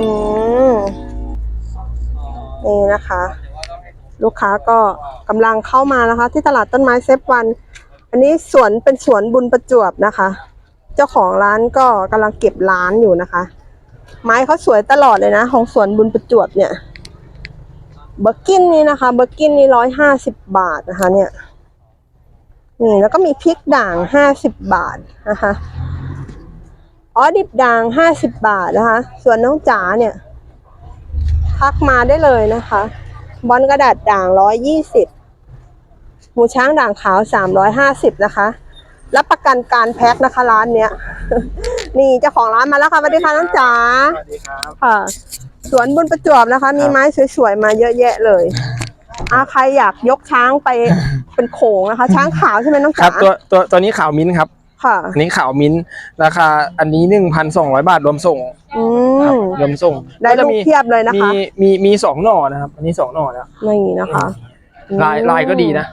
อืมนี่นะคะ ลูกค้าก็กำลังเข้ามานะคะ ที่ตลาดต้นไม้เซฟวัน อันนี้สวนเป็นสวนบุญประจวบนะคะ เจ้าของร้านก็กำลังเก็บร้านอยู่นะคะ ไม้เขาสวยตลอดเลยนะ ของสวนบุญประจวบเนี่ยเบอร์กินนี่นะคะเบอร์กินนี่ร้อยห้าสิบบาทนะคะ เนี่ยนี่แล้วก็มีพริกด่างห้าสิบบาทนะคะ อ๋อดิบด่างห้าสิบบาทนะคะ ส่วนน้องจ๋าเนี่ยทักมาได้เลยนะคะ บอลกระดาษด่างร้อยยี่สิบหมูช้างด่างขาวสามร้อยห้าสิบนะคะรับประกันการแพ็คนะคะร้านเนี้ย นี่เจ้าของร้านมาแล้วค่ะสวัสดีค่ะน้องจ๋าสวัสดีครับค่ะสวนบุญประจวบนะคะ มีไม้สวยๆมาเยอะแยะเลยอาใครอยากยกช้างไปเป็นโขงนะคะ ช้างขาวใช่ไหมน้องครัจ๋าบตัวตัวตัวนี้ขาวมิ้นท์ครับ ค่ะ อันนี้ขาวมิ้นท์ราคาอันนี้หนึ่งพันสองร้อยบาทรวมส่งอืครับม รวมส่งได้ก็จะลูกมีเทียบเลยนะมีคะมีมีสองหน่อนะครับ อันนี้สองหน่อแล้วนี่นะคะลายลายก็ดีนะ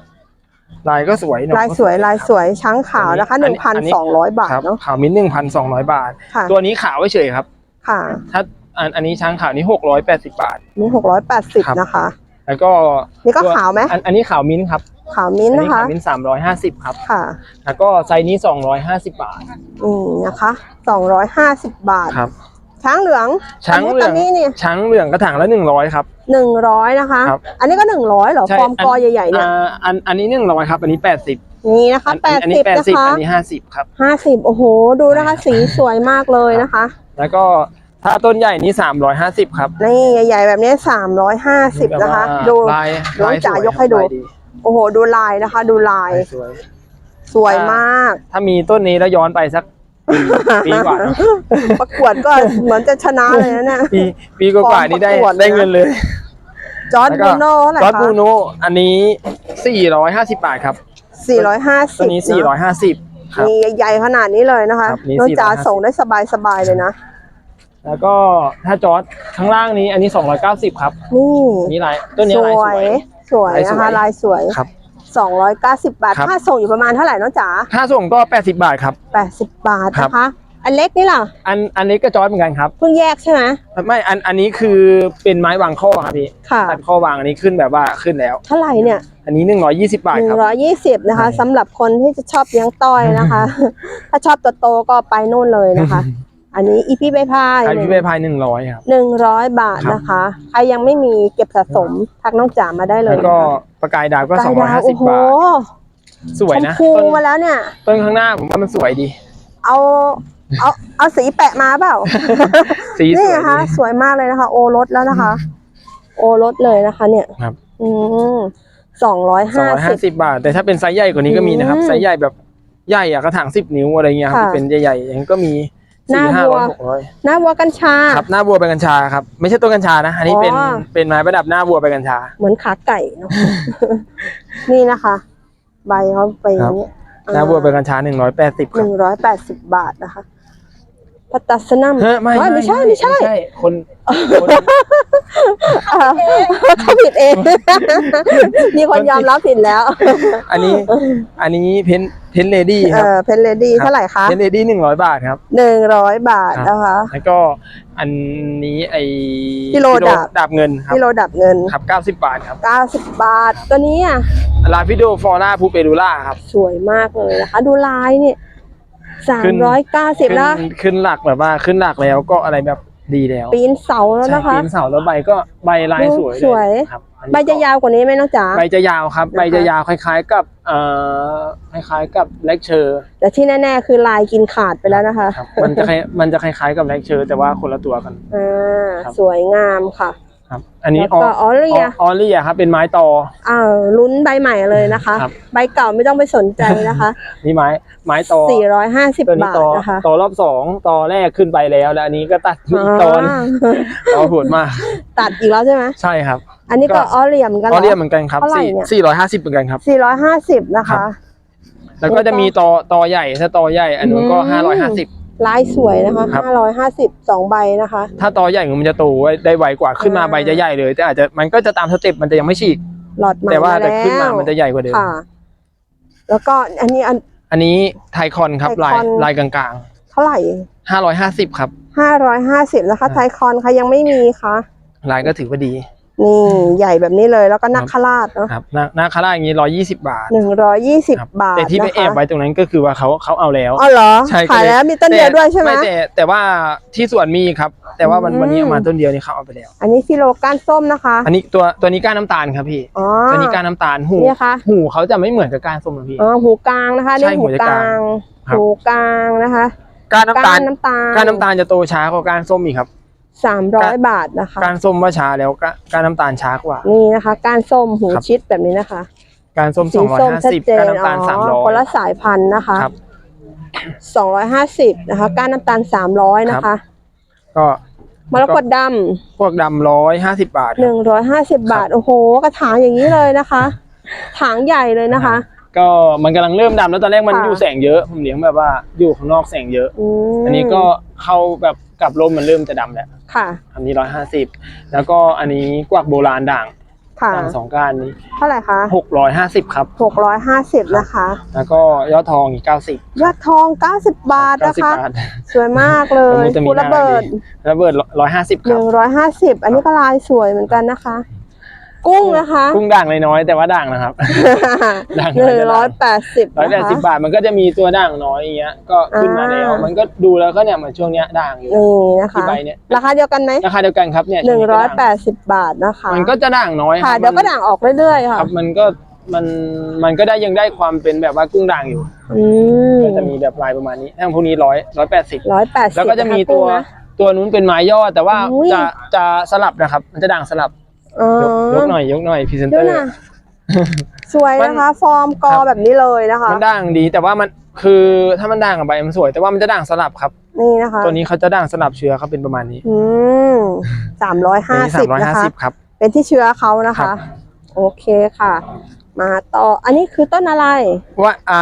ลายก็สวยหน่อลายสวยลายสวยช้างขาวนะคะอัหนึ่งพันสองร้อยบาทครับเนาะขาวมิ้นหนึ่งพันสองร้อยบาท ค่ะตัวนี้ขาวเฉยๆครับ ค่ะถ้าอันอันนี้ช้างขาวนี้หกร้อยแปดสิบบาทมีหกร้อยแปดสิบครับ นะคะ แล้วก็นี่ก็ตัวขาวไหมอันอันนี้ขาวมิ้นท์ครับ ขาวมิ้นอัท์นนะนี้คะขาวมิ้นสามร้อยห้าสิบครับ ค่ะ แล้วก็ไซส์นี้สองร้อยห้าสิบบาทอืมนะคะสองร้อยห้าสิบบาท ครับ ช้างเหลืองช้างเหลืองตอนนี้เนี่ยช้างเหลืองกระถางละหนึ่งร้อยครับ หนึ่งร้อยนะคะ ครับอันนี้ก็หนึ่งร้อยเหรอใช่ฟอร์มกอใหญ่ๆเนี่ยอ่าอันอันนี้หนึ่งร้อยครับ อันนี้แปดสิบนี่นะคะแปดอันสินี้บแปดนะสิบคะอันนี้ห้าสิบครับ ห้าสิบโอ้โห ดูนะคะสีสวยมากเลยนะคะ แล้วก็ถ้าต้นใหญ่นี้สามร้อยห้าสิบครับนี่ใหญ่ๆแบบนี้สามร้อยห้าสิบแบบนะคะ ว่าดู ลายดูลายจ๋าสวยยกให้ดู ลาย โอ้โห ดูลายนะคะ ดูลายลาย สวย สวยมาก ถ้ามีต้นนี้แล้วย้อนไปสักปีปีกว่าเนอะประกวดก็เหมือนจะชนะเลยนะเนี่ย ปีปีกว่าๆนี่ได้ประกวดเลยนะ ได้เงินเลยจอร์ดแล้วก็บูโน่เท่าไหร่จอร์ดคะบูโนอันนี้สี่ร้อยห้าสิบบาทครับสี่ร้อยห้าตัสิวบนี้สี่ร้อยห้าสิบครับ มีใหญ่ๆขนาดนี้เลยนะคะครับนี่น้องจ๋า450 ส่งได้สบายๆเลยนะ แล้วก็ถ้าจอร์ดข้างล่างนี้อันนี้สองร้อยเก้าสิบครับนี่อันนี้ลายต้นนี้สลายวสวยย สวยลายสนะวยคะลายสวยครับสองร้อยเก้าสิบบาท ครับ ค่าส่งอยู่ประมาณเท่าไหร่น้องจ๋าค่าส่งก็แปดสิบบาทครับแปดสิบบาทครับ นะคะ อันเล็กนี่ล่ะอันอันนี้ก็จอร์ดเหมือนกันครับ เพิ่งแยกใช่ไหมไม่อันอันนี้คือเป็นไม้วางข้อครับพี่ค่ะ ตัดข้อวางอันนี้ขึ้นแบบว่าขึ้นแล้ว เท่าไหร่เนี่ย อันนี้หนึ่งร้อยยี่สิบบาทหนึ่คงรับร้อยยี่สิบนะคะใช่สำหรับคนที่จะชอบเลี้ยงต้อยนะคะ ถ้าชอบตัวโตก็ไปนู่นเลยนะคะ อันนี้อีพีใบพายอันพี่ใบพายหนึ่งร้อยครับ หนึ่งร้อยบาทครับนะคะ ใครยังไม่มีเก็บสะสมทักน้องจ๋ามาได้เลแล้ยวก็นะคะประกายดาวก็ไก่สองร้อยดาวห้าสิโอ้บโหบาท สวยชมนะพูต้นมาแล้วเนี่ย ต้นข้างหน้าผมว่ามันสวยดี เอาเอาเอาสีแปะมาเปล่า สีสนี่วยนะคะดีสวยมากเลยนะคะ โอรสแล้วนะคะ โอรสเลยนะคะ เนี่ยครับ อืมสองร้อยสองห้าร้อยสิห้าบ สิบบาท แต่ถ้าเป็นไซส์ใหญ่กว่านี้ก็มีนะครับ อืมไซส์ใหญ่แบบใหญ่อะกระถางสิบนิ้วอะไรเงี้ยครับค่ะ ที่เป็นใหญ่ๆอย่างนี้ก็มี หน้าสี่ห้าวัวร้อยหกร้อยหน้าวัวกัญชา ครับหน้าวัวเป็นกัญชาครับ ไม่ใช่ต้นกัญชานะ อันนี้เป็นอ๋อ เป็นไม้ประดับหน้าวัวเป็นกัญชา เหมือนขาไก่เนาะ นี่นะคะ ใบเขาไปอย่างเงี้ยหน้าวัวเป็นกัญชาหนึ่งร้อยแปดสิบหนึ่งร้อยแปดสิบบาทนะคะ พัตตัสนัมเฮ้ยไม่เฮ้ยไม่ใช่ไม่ใช่ คนคนอ่าเขาผิดเอง มีคนยอมรับผิดแล้ว อันนี้ อันนี้เพนเพนเลดี้เอครับ อเพนเลดี้เท่าไหร่คะเพนเลดี้หนึ่งร้อยบาทครับ หนึ่งร้อยบาทครับ นะคะ แล้วก็อันนี้ไอกิโลดาบ ดาบเงินครับกิโลดับเงินครับเก้าสิบบาทครับเก้าสิบบาทตัวนี้อะลาฟิโดฟอร่าพูเปรูล่าครับ สวยมากเลยนะคะ ดูลายเนี่ย สาขึ้มนร้อยเก้าสิบขึ้นนะขึ้นหลักแบบว่าขึ้นหลักแล้วก็อะไรแบบดีแล้วปีนเสาแล้วนะคะ ใช่ปีนเสาแล้วใบก็ใบลายสวยสวยเลยครับอันนี้ใบจะยาวกว่านี้ไหมน้องจ๋า ใบจะยาวครับ นะคะ ใบจะยาวคล้าย ๆ กับเอ่อคล้ายๆกับเลคเชอร์แต่ที่แน่ๆคือลายกินขาดไปแล้วนะคะครับมันจะคล้ายมันจะคล้ายๆกับเลคเชอร์แต่ว่าคนละตัวกัน อ่า ครับ สวยงามค่ะ ครับ อันนี้แล้วก็ออเรีย ออเรียครับเป็นไม้ตอ อ้าวลุ้นใบใหม่เลยนะคะ ครับ ใบเก่าไม่ต้องไปสนใจนะคะ นี่ไม้ไม้ตอ450 ตัวนี้บาทตอนะคะตอรอบสองตอแรกขึ้นไปแล้ว แล้วอันนี้ก็ตัดอีกตอนาตอโหดมากตัดอีกแล้วใช่ไหมใช่ครับ อันนี้ก็ก็ ออเรียเหมือนกันออเรียเหเหรอมือนกันครับเท่าไหร่สี่เนี่ย สี่ร้อยห้าสิบเหมือนกันครับ 450 นะครัคะ บ แล้วก็จะมีตอตอใหญ่ถ้าตอใหญ่อันนู้นก็อืม ห้าร้อยห้าสิบ ลายสวยนะคะครับ550สองใบนะคะ ถ้าตอใหญ่มันจะโตไว้ได้ไวกว่าขึ้นมาอ่า ใบจะใหญ่เลย แต่อาจจะมันก็จะตามสเต็ปมันจะยังไม่ฉีก หลอดใหม่แต่ว่ามาแต่แล้วขึ้นมามันจะใหญ่กว่าเดิม ค่ะ แล้วก็อันนี้อัน อันนี้ไทคอนครับไทลายคอน ลายกลางเท่าไหร่ๆห้าร้อยห้าสิบครับ ห้าร้อยห้าสิบนะคะ ไทคอนค่ะยังไม่มีค่ะ ลายก็ถือว่าดี นี่ใหญ่แบบนี้เลยแล้วก็นักขราชเนาะครับหน้าหน้าคาร่าอย่างนี้ร้อยยี่สิบบาทหนึ่งร้อยยี่สิบครับบาทแต่ที่ไปนะคะแอบไว้ตรงนั้นก็คือว่าเขาเขาเอาแล้วอ๋อเหรอใช่ขายแล้วมีต้นเดียวด้วยใช่ไหมแต่แต่ว่าที่สวนมีครับ แต่ว่าวันอืมวันนี้เอามาต้นเดียวนี่เขาเอาไปแล้ว อันนี้ฟิโลก้านส้มนะคะ อันนี้ตัวตัวนี้ก้านน้ำตาลครับพี่อ๋อตัวนี้ก้านน้ำตาลหูเนี่ยค่ะหูเขาจะไม่เหมือนกับก้านส้มนะพี่อ๋อหูกลางนะคะใช่นี่หูหูจะกกลาลางงครับหูกลางนะคะก้านน้ำตาลน้ำตาลก้านน้ำตาลจะโตช้ากว่าก้านส้มอีกครับ สามร้อยบาทนะคะก้านส้มว่าช้าแล้วก้าก้านน้ำตาลช้ากว่า นี่นะคะก้านส้มหูครับชิดแบบนี้นะคะก้านส้มสสีองร้อยส้มห้าชัดสิบเจก้านนน้ำตาลสามร้อคนยละสายพันธุ์นะคะครับสองร้อยห้าสิบนะคะก้านน้ำตาลสามร้อยนะคะ ก็มรกตดพวกดำร้อยห้าสิบบาทำหนึ่งร้อยห้าสิบบาท โอ้โห กระถางอย่างนี้เลยนะคะ ถางใหญ่เลยนะคะ ก็มันกำลังเริ่มดำแล้วตอนแรกมันค่ะอยู่แสงเยอะ ผมเลี้ยงแบบว่าอยู่ข้างนอกแสงเยอะมอันนี้ก็เข้าแบบ กับลมมันเริ่มจะดำแล้วค่ะอันนี้ร้อยห้าสิบแล้วก็อันนี้กวักโบราณด่างค่ะด่างสองก้านนี้เท่าไหร่คะหกร้อยห้าสิบครับหกร้อยห้าสิบนะคะ แล้วก็ยอดทองอีกเก้าสิบยอดทองเก้าสิบบาทเก้านะสิบคะบาทสวยมากเลแล้วยมันจะมีคูระเบิดหน้าระเบิดร้อยห้าสิบหครับนึ่งร้อยห้าสิบอันนี้ก็ลายสวยเหมือนกันนะคะ กุ้งนะคะ กุ้งด่างน้อยๆแต่ว่าด่างนะครับด่างหน้อยนึ่งจะร้อยด่างแปดสิบร้อยแปดนะสิบคะบาทมันก็จะมีตัวด่างน้อยอย่างเงี้ยก็ขึ้นมาแล้วอ่ามัมันก็ดูแล้วก็เนี่ยเหมือนช่วงเนี้ยด่างอยู่นี่นะที่คะใบเนี้ยราคาเดียวกันไหมราคาเดียวกันครับเนี่ยหนึ่งร้อยช่วแปนี้ดสิบบาทนะคะก็ด่างมันก็จะด่างน้อยค่ะรับเดี๋ยวก็มันด่างออกเรื่อยๆคค่ะรับมันก็มันมันก็ได้ยังได้ความเป็นแบบว่ากุ้งด่างอยู่อืมก็จะมีแบบลายประมาณนี้ทั้งพวกนี้ร้อยร้อยแปดสิบร้อยแปดสิบแล้วก็จะมีตัวตัวนู้นเป็นไม้ยอดแต่ว่าอุ้ยจะจะสลับนะครับ มันจะด่างสลับ อ๋อยกยกหน่อยยกหน่อยพรีเซนเตดูอร์ นะสวยนะคะ ฟอร์มกอครับ แบบนี้เลยนะคะ มันด่างดีแต่ว่ามันคือถ้ามันด่างกับใบมันสวย แต่ว่ามันจะด่างสลับครับ นี่นะคะตัวนี้เขาจะด่างสลับเชื้อเขาเป็นประมาณนี้อืมสามร้อยห้าสาสิมบร้อยนะห้าคะสิบครับ เป็นที่เชื้อเขานะครัคะ บ โอเคค่ะ มาต่ออันนี้คือต้นอะไรว่าอ่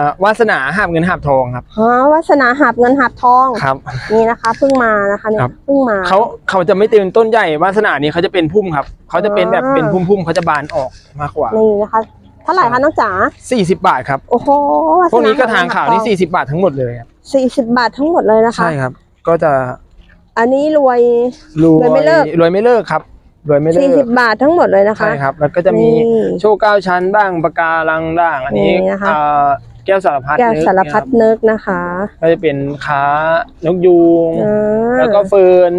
าวาสนาหาบเงินหาบทองครับอ๋อวัสนาหับเงินหับทองครับ นี่นะคะเพิ่งมานะคะเนี่ครัยบเพิ่งมาเขาเขาจะไม่เตือนต้นใหญ่วาสนานี้เขาจะเป็นพุ่มครับเขาจะเป็นแบบอ่าเป็นพุ่มๆเขาจะบานออกมากกว่า นี่นะคะเท่าไหร่คะน้องจ๋า40 บาทครับ โอ้โหพวกนี้กระถางขาวนี่ 40 บาททั้งหมดเลยครับสี่สิบบาททั้งหมดเลยนะคะ ใช่ครับ ก็จะอันนี้รวย รวยรวยไม่เลิก รวยไม่เลิกครับ รวยไม่เลิสี่สิกบบาททั้งหมดเลยนะคะ ใช่ครับ แล้วก็จะมีนี่โชว์เก้าชั้นบ้างปากการังด่างอันนี้นี่นะคะ อ่าแก้วสารพัดแก้วนึกสารพัดนะคนึกนะคะบก็จะเป็นค้านกยูง อ่าแล้วก็เฟิร์น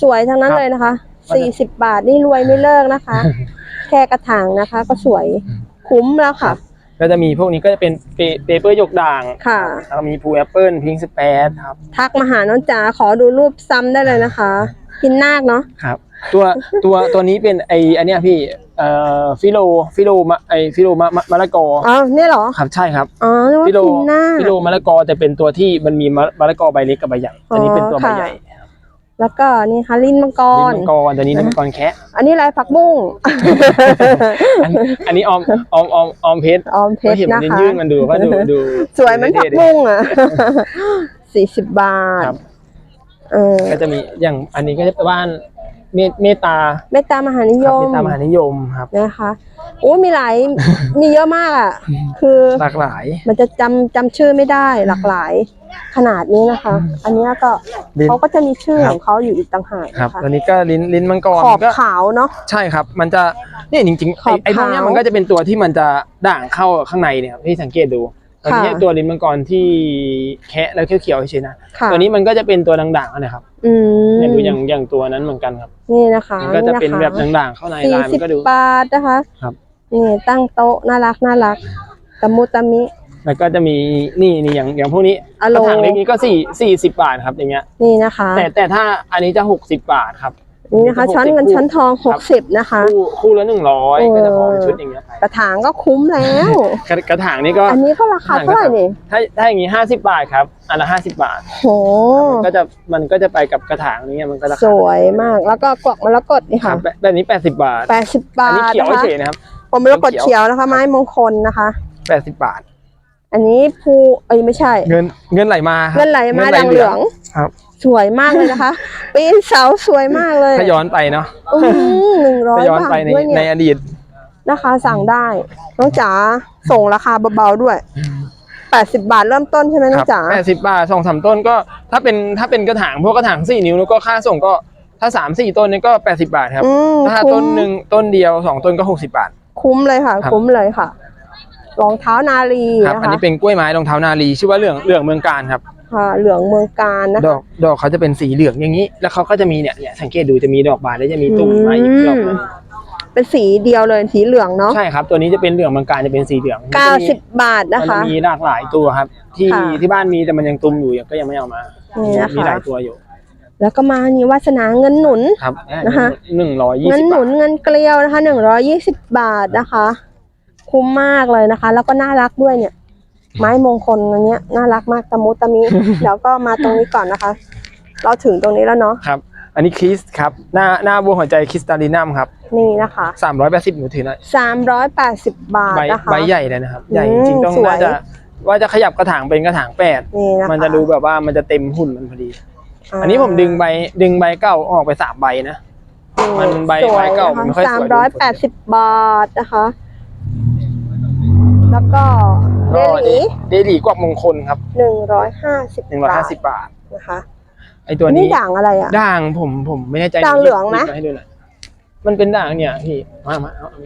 สวยๆทั้งนั้นครับเลยนะคะมันจะ สี่สิบบาทนี่รวยไม่เลิกนะคะ แค่กระถางนะคะ ก็สวยคุ้มแล้วค่ะ ก็จะมีพวกนี้ก็จะเป็นเปเปเปอร์หยกด่าง ค่ะ แล้วก็มีพูแอปเปิลพิงสเปซครับทักมาหาน้องจ๋าขอดูรูปซ้ำได้เลยนะคะ พินนาคเนาะ ครับ ตัวตัวตัวนี้เป็นไออันเนี้ยพี่เอ่อฟิโลฟิโลมะไอฟิโลมะมะมะละกออ๋อเนี่ยเหรอครับใช่ครับอ๋อนึกว่าฟิโลพินนาคฟิโลมะละกอแต่เป็นตัวที่มันมีมะมะละกอใบเล็กกับใบใหญ่อันนี้เป็นตัวใบค่ะใหญ่แล้วก็นี่ค่ะลิ้นมังกลิ้นรมังกรตัวนี้ลิ้นมังกรแคะอันนี้ลายผักบุ้งอันอันนี้ออมออมออมออมเพชรออมเพก็ชรเห็นมันนะคะยื่นๆมันดูว่าดูดู สวยเหมันผักบุ้งอะสี่สิบบาทครับเออก็จะมีอย่างอันนี้ก็จะเป็นบ้าน เมตเมตตาเมตตามหานิคยรับมเมตตามหานิยมครับ นะคะโอ้มีหลาย มีเยอะมากอะ คือหลากหลาย มันจะจำจำชื่อไม่ได้หลากหลายขนาดนี้นะคะ อันเนี้ยก็ลิ้น เขาก็จะมีชื่อครับของเขาอยู่อีกต่างหากครับ นะคะตัวนี้ก็ลิ้นลิ้นมังกรขอบก็ขาวเนาะ ใช่ครับ มันจะเนี่ยจริงๆขอบไอ้ไอ้พวกเนี้ยขาว มันก็จะเป็นตัวที่มันจะด่างเข้าข้างในเนี่ยครับที่สังเกตดู ตอนนี้ค่ะตัวลิ้นมังกรที่แคะแล้วเขียวๆเฉยๆนะค่ะตัวนี้มันก็จะเป็นตัวด่างๆนะครับอืมเนี่ยดูอย่างอย่างตัวนั้นเหมือนกันครับ นี่นะคะมันก็จะเป็นคแบบด่างๆเข้าในสี่ลายมัสิบนก็ดู บาทนะคะครับ นี่ตั้งโต๊ะน่ารักน่ารักตะมุตะมิแล้วก็จะมีนี่นี่อย่างอย่างพวกนี้อะกโลระถางเล็กนี้ก็สี่สี่สิบบาทครับอย่างเงี้ย นี่นะคะ แต่แต่ถ้าอันนี้จะหกสิบบาทครับ นี่นะคะ60ช้อนเงินคู่ช้อนทองหกสิบนะคะ คู่คู่ละหนึ่งร้อยเออก็จะพร้อมชุดอย่างเงี้ยไปกระถางก็คุ้มแล้ว กระกระถางนี้ก็อันนี้ก็ราคาเท่าไหร่นี่ถ้าถ้าอย่างงี้ห้าสิบบาทครับอันละห้าสิบบาทโหมันก็จะมันก็จะไปกับกระถางนี้มันก็ราสคาวยมากแล้วก็กวักมรกตนี่ครัค่ะบแบบแบบนี้แปดสิบบาทแปดสิบบาอันนี้ทเขียวนะคะเฉยๆนะครับกวักมรกตเขียวนะคะ ไม้มงคลนะคะแปดสิบบาท อันนี้ภูเอ้ยไม่ใช่ เงินเงินไหลมาครับเงินไหลมาดังเหลืองครับ สวยมากเลยนะคะ ปีนเสาสวยมากเลยถ้าย้อนไปเนาะหนึ่งร้อยถ้าย้อนบาทไปในด้วยในเนี่ยอดีต นะคะสั่งได้น้องจ๋าส่งราคาเบาๆด้วยแปดสิบาทเริ่มต้นใช่ไหมน้องจ๋าแปดสิบบาทสองสามต้นก็ถ้าเป็นถ้าเป็นกระถางพวกกระถางสี่นิ้วแล้วก็ค่าส่งก็ถ้าสามสี่ต้นนี่ก็แปดสิบาทครับ อืมถ้าคุ้ต้มนหนึ่งต้นเดียวสองต้นก็หกสิบาท คุ้มเลยค่ะ ครับ คุ้มเลยค่ะรองเท้านาลีครับ นะอันคะนี้เป็นกล้วยไม้รองเท้านาลีชื่อว่าเหลืองเหลืองเมืองการครับ ค่ะ เหลืองเมืองการนะดคะอกดอกเขาจะเป็นสีเหลืองอย่างนี้ แล้วเขาก็จะมีเนี่ยเนี่ยสังเกตดูจะมีดอกบานแล้วจะมีตุ่มมาอีกดอกหนึ่งเป็นสีเดียวเลยสีเหลืองเนาะใช่ครับ ตัวนี้จะเป็นเหลืองเมืองการจะเป็นสีเหลืองเก้ามันจะมีสิบบาทนะมันคะจะมีหลากหลายตัวครับ ที่ค่ะที่บ้านมีแต่มันยังตุ่มอยู่ก็ยังไม่เอามา นี่นะคะ มีหลายตัวอยู่แล้วก็มานี่วาสนาเงินหนุน ครับนะคะ หนึ่งร้อยยี่เงินสิบหนุบาทนเงินเกลียวนะคะหนึ่งร้อยี่สิบบาทนะคะ คุ้มมากเลยนะคะ แล้วก็น่ารักด้วยเนี่ย ไม้มงคลอันเนี้ยน่ารักมากตะมุตะมิ เดี๋ยวก็มาตรงนี้ก่อนนะคะ เราถึงตรงนี้แล้วเนาะครับ อันนี้คริสครับ หน้าหน้าบัวหัวใจคริสตัลลินัมครับนี่นะคะสามร้อยแปดสิบหนูถือหน่อยสามร้อยแปดสิบบาทใบนะคะ ใบใหญ่เลยนะครับ ใหญ่อืจมริงๆต้องสวย น่าจะว่าจะขยับกระถางเป็นกระถางแปดนี่นะคะมันจะดูแบบว่ามันจะเต็มหุ่นมันพอดีอันนี้ผมดึงใบดึงใบเก่าออกไปสามใบนะ มันใบสวยใบเก่ามันไม่ค่อยสวย สามร้อยแปดสิบบาทนะคะ แล้วก็ เดก็ลีเดลีกวักมงคลครับหนึ่งร้อยห้าสิบหนึ่งร้อยบาห้าทสิบบาทนะคะไอตัวนี่นี้ด่างอะไรอะด่างผมผมไม่แน่ใจด่างเหลืองไหมยิบาให้ดูหน่อยมันเป็นด่างเนี่ยพี่มามาเอาเอา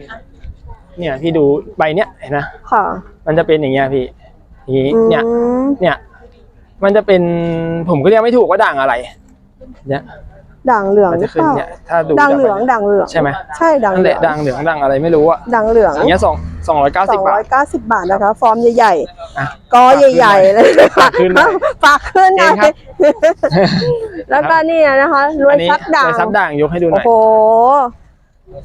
เนี่ยพี่ดูใบเนี้ยเห็นนะค่ะ มันจะเป็นอย่างเงี้ยพี่อย่างงี้อืมเนี่ย เนี่ย มันจะเป็นผมก็เรียกไม่ถูกว่าด่างอะไร เนี่ย ด่างเหลืองมันหรืจะอขึ้เปนล่าเนี่ย ถ้าดูด่างเหลืองจกใบด่างเหลืองใช่ไหมใช่ด่างนั่นเหแหลืละองด่างเหลืองด่างอะไรไม่รู้อะด่างเหลืองอย่างเงี้ยสองสองร้อยเก้าสสิอบงบาร้อท ยเก้าสิบบาทนะคะ ฟอร์มใหญ่อะๆกอใหญ่ๆเลยฝากขึ้นหน่อยฝากขึ้นหน่อเองครับยแล้วก็นี่นะคะรวยอันนี้ซับด่างรวยซับด่างยกให้ดูหโอ้น่อยโห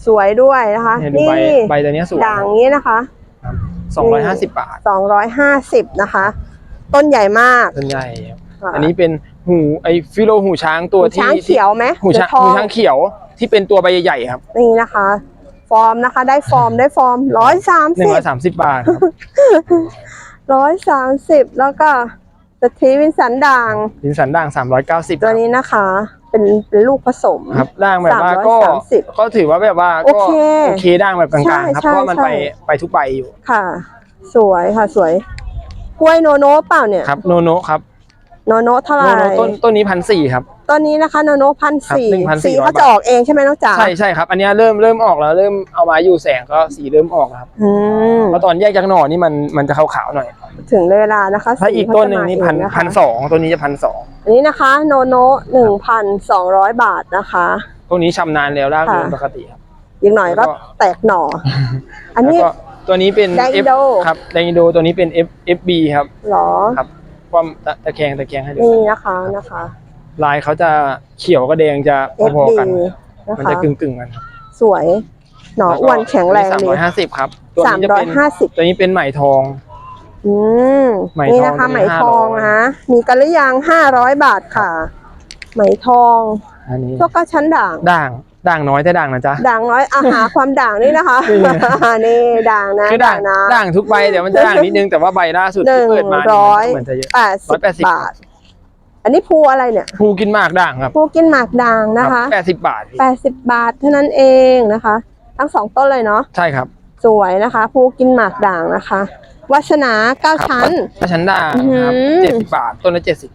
สวยด้วยนะคะ เนี่ยดูนี่ใบใบตัวเนี้ยสวยด่างนี้นะคะสองร้อยห้าสิบบาทสองร้อยห้าสิบนะคะ ต้นใหญ่มากต้นใหญ่ครับค่ะอันนี้เป็น หูไอฟิโลหูช้างตัวที่ช้างเขียวไหมหูช้างหรือทอหูช้างเขียวที่เป็นตัวใบใหญ่ๆครับ นี่นะคะ ฟอร์มนะคะ ได้ฟอร์มได้ฟอร์มร้อยสามหนึ่สิงบร้อยสามสิบบาทครับร้อยสามสิบแล้วก็สตีวินสันด่างดินสันด่างสามร้อยเก้าสิบตัวนี้นะคะ เป็นเป็นลูกผสมครับด่างแบบว่าก็330ก็ถือว่าแบบว่าโอก็เคโอเคด่างแบบกลางๆครับใช่เพราะว่ามันใช่ไปไปทุกใบอยู่ค่ะ สวยค่ะสวยกล้วยโนโนเปล่าเนี่ยครับโนโนะครับ โนโนเท่าไหโนร่โนต้นต้นนี้พันสี่ครับต้นนี้นะคะโนโนพันสี่ครับ1,400สีเขาจะออกเองใช่ไหมน้องจ๋าใช่ใช่ครับ อันเนี้ยเริ่มเริ่มออกแล้ว เริ่มเอามาอยู่แสงก็สีเริ่มออกแล้วครับอืมเพราะตอนแยกจากหน่อนี่มันมันจะขาวๆหน่อย ถึงเวลานะคะถ้าอีกสีเขาต้นจะหนึ่งมานี่เอพันนะคะพันสองตัวนี้จะพันสองอันนี้นะคะโนโนหนึ่งพันสองร้อยบาทนะคะพวกนี้ชำนาญแล้วรากเดินค่ะปกติครับอีกหน่อยแล้ก็วก็แตกหน่อ อันแล้วนี้ก็ตัวนี้เป็นแดงอิน F โดครับแดงอินโดตัวนี้เป็น F FB ครับหรอครับ ความตะตะแคงตะแคงให้ดูนี่นะคะนะคะลายเขาจะเขียวกับแดงจะพ FD อๆกัน นะมันคะ จะกึ่งกึ่งๆกันครับสวย หน่ออ้วนแข็งแรงสามดีร้อยห้าสิบครับตัวสามนี้จะร้อเป็ยนห้าสิบตัวนี้เป็นไหมทอง อืมไหมนี่ทองนะคะตัวนี้ไหมทอง500 นะมีกันหรือยังห้าร้อยบาทค่ะ ไหมทองอันนี้พวกก็ชั้นด่าง ด่าง ด่างน้อยแต่ด่างนะจ๊ะ ด่างน้อยอาหาความด่างนี่นะคะนี่นี่ด่างนะคือด่างนะด่างทุกใบเดี๋ยวมันจะด่างนิดนึงแต่ว่าใบล่าสุดหนึ่ที่งเปิดมาร้อยเหมือนจะเยอะแปดสิบ180บาท อันนี้ภูอะไรเนี่ยภูกินหมากด่างครับภูกินหมากด่างนะคะแปดสิบบาทพี่แปดสิบบาทเท่านั้นเองนะคะ ทั้งสองต้นเลยเนาะใช่ครับ สวยนะคะภูกินหมากด่างนะคะ วัสนาเก้าชั้นถ้าชั้นด่างครับอื้อหืเจ็ดอสิบบาทต้นละเจ็ดสิบ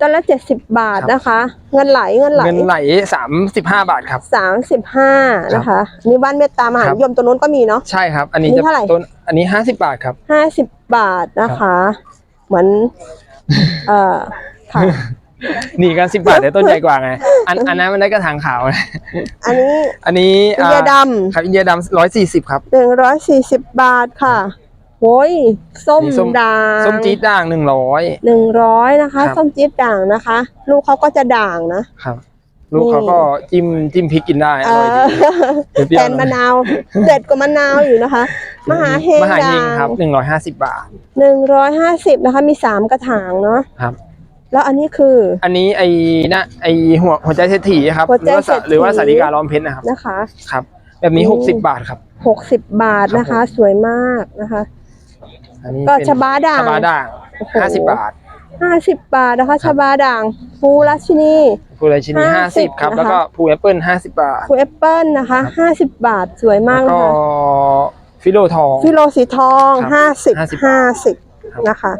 ต้นละเจ็ดสิบบาทครับนะคะ เงินไหลเงินไหลเงินไหลสามสิบห้าบาทครับสามสิบห้านะคะนี่บ้านเมตตามหาครับนิยมตัวนู้นก็มีเนาะใช่ครับ อันนี้อันนี้จะเท่าไหร่ต้นอันนี้ห้าสิบบาทครับห้าสิบบาทนะคะ เหมือนเอ่อค่ะหนีกันสิบบาทแต่ต้นใหญ่กว่าไง อันอันนั้นมันได้กระถางขาวไงอันนี้ อันนี้อินเดียดครับอินเดียดำร้อยสี่สิบครับำหนึ่งร้อยสี่สิบบาทค่ะ โอ้ยส้มนี่ส้ม ด่างส้มจี๊ดด่างหนึ่งร้อย หนึ่งร้อยนะคะ ครับ ส้มจี๊ดด่างนะคะ ลูกเขาก็จะด่างนะครับ ลูกเขาก็จิ้มจิ้มพริกกินได้อเอร่อยดีอเปรี้แทยวนๆหน่มะอยนาวเด็ดกว่ามะนาวอยู่นะคะ มหาเฮงมหาเฮด่างงครับหนึ่งร้อยห้าสิบบาทหนึ่งร้อยห้าสิบนะคะ มีสามกระถางเนาะครับ แล้วอันนี้คือ อันนี้ไอ้นะไอ้หัวหัวใจเศรษฐีครับ หัวหใจรือว่าสะเศรษฐี หรือว่าสาริกาล้อมเพชรนะครับนะคะ ครับ แบบนี้อืมหกสิบบาทครับ หกสิบบาทนะคะสวยมากนะคะ อันนี้ก็เป็นชบาด่างชบาด่างโอ้โห ห้าสิบบาทห้าสิบบาทนะคะชบาด่างฟูราชินี ภูไรชินีห้าสิบ50ครับ นะคะ แล้วก็ภูแอปเปิลห้าสิบบาท ฟูแอปเปิลนะคะห้าสิบบาทสวยมากแล้วเลยก็ค่ะฟิโลทอง ฟิโลสีทองครับห้าสิบ50ห้าสิบครับนะคะ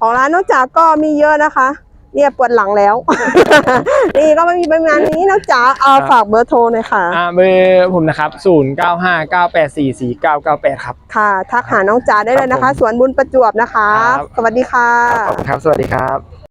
ของร้านน้องจ๋าก็มีเยอะนะคะ เนี่ยปวดหลังแล้ว นี่ก็ไม่มีประมาณนี้น้องจ๋าเอาฝากเบอร์โทรหน่อยค่ะ อ่าเบอร์ผมนะครับ 0 9 5 9 8 4 4 9 9 8 ครับค่ะ ทักหาน้องจ๋าได้เลยนะคะครับผมสวนบุญประจวบนะคะครับสวัสดีค่ะขอบคุณครับ สวัสดีครับ